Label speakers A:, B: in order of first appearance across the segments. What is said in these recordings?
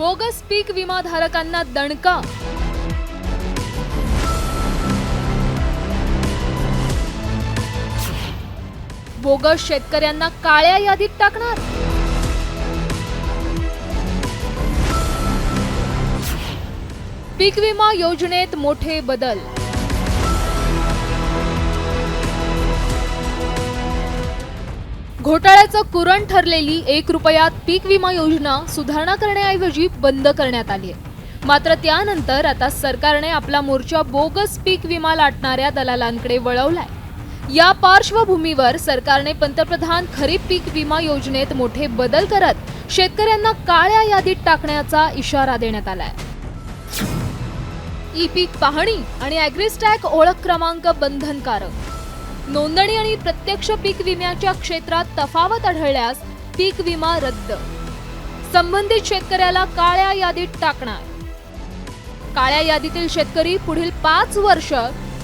A: Bogus पीक विमाधारकांना दणका. Bogus शेतकऱ्यांना काळ्या यादीत टाकणार. पीक विमा योजनेत मोठे बदल. घोटाळ्याचं कुरण ठरलेली एक रुपयात पीक विमा योजना सुधारणा करण्याऐवजी बंद करण्यात आली आहे. मात्र त्यानंतर आता सरकारने आपला मोर्चा बोगस पीक विमा लाटणाऱ्या दलालांकडे वळवलाय. या पार्श्वभूमीवर सरकारने पंतप्रधान खरीप पीक विमा योजनेत मोठे बदल करत शेतकऱ्यांना काळ्या यादीत टाकण्याचा इशारा देण्यात आलाय. ई पीक पाहणी आणि अॅग्रिस्टॅक ओळख क्रमांक बंधनकारक. नोंदणी आणि प्रत्यक्ष पीक विम्याच्या क्षेत्रात तफावत आढळल्यास पीक विमा रद्द. संबंधित शेतकऱ्याला काळ्या यादीत टाकणार. काळ्या यादीतील शेतकरी पुढील पाच वर्ष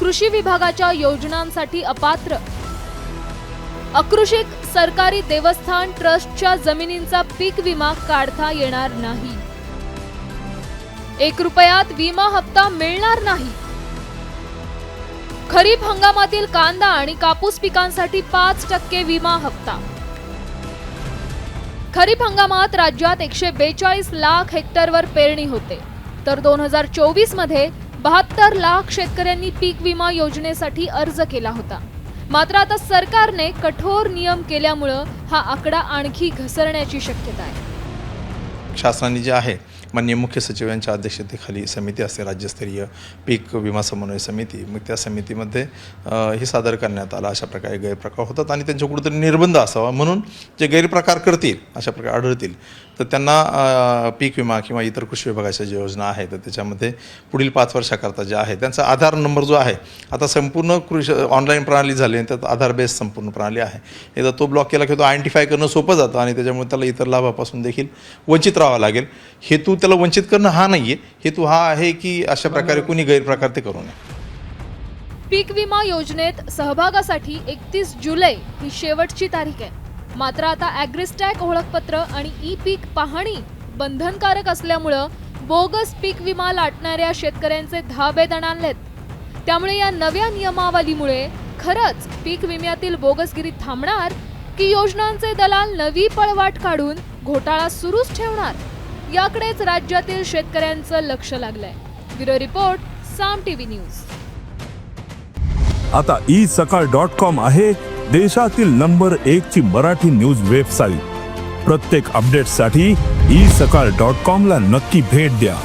A: कृषी विभागाच्या योजनांसाठी अपात्र. अकृषिक सरकारी देवस्थान ट्रस्टच्या जमिनींचा पीक विमा काढता येणार नाही. एक रुपयात विमा हप्ता मिळणार नाही. खरीप हंगामातील कांदा आणि कापूस पिकांसाठी पाच टक्के विमा हप्ता. खरीप हंगामात राज्यात एकशे बेचाळीस लाख हेक्टरवर पेरणी होते. तर दोन हजार चोवीसमध्ये बहात्तर लाख शेतकऱ्यांनी पीक विमा योजनेसाठी अर्ज केला होता. मात्र आता सरकारने कठोर नियम केल्यामुळं हा आकडा आणखी घसरण्याची शक्यता आहे.
B: शासनाने जे आहे माननीय मुख्य सचिव यांच्या अध्यक्षतेखाली समिती असते राज्यस्तरीय पीक विमा समन्वय समिती. मग त्या समितीमध्ये हे सादर करण्यात आलं. अशा प्रकारे गैरप्रकार होतात आणि त्यांच्या कुठेतरी निर्बंध असावा म्हणून जे गैरप्रकार करतील अशा प्रकारे आढळतील. तर त्यांना पीक विमा किंवा इतर कृषी विभागाच्या ज्या योजना आहेत तर त्याच्यामध्ये पुढील पाच वर्षाकरता जे आहे त्यांचा आधार नंबर जो आहे आता संपूर्ण कृषी ऑनलाईन प्रणाली झाली आणि त्यात आधार बेस संपूर्ण प्रणाली आहे. एकदा तो ब्लॉक केला की तो आयडेंटिफाय करणं सोपं जातं आणि त्याच्यामुळे त्याला इतर लाभापासून देखील वंचित राहावं लागेल. हेतू त्याला वंचित करणं हा नाही आहे हेतू हा आहे की अशा प्रकारे कोणी गैरप्रकार ते करू नये.
A: पीक विमा योजनेत सहभागासाठी एकतीस जुलै ही शेवटची तारीख आहे. मात्र आता अॅग्रिस्टॅक ओळखपत्र आणि ई पीक पाहणी बंधनकारक असल्यामुळं बोगस पीक विमा लाटणाऱ्या शेतकऱ्यांचे धाबे दणाणलेत. त्यामुळे या नव्या नियमावलीमुळे खरंच पीक विम्यातील बोगसगिरी थांबणार की योजनांचे दलाल नवी पळवाट काढून घोटाळा सुरूच ठेवणार? याकडेच राज्यातील शेतकऱ्यांचं लक्ष लागलंय. Bureau report Saam TV news.
C: आता ई सकाळ डॉट कॉम आहे देशातील नंबर एक ची मराठी न्यूज वेबसाईट. प्रत्येक अपडेटसाठी ई सकाळ डॉट कॉम ला नक्की भेट द्या.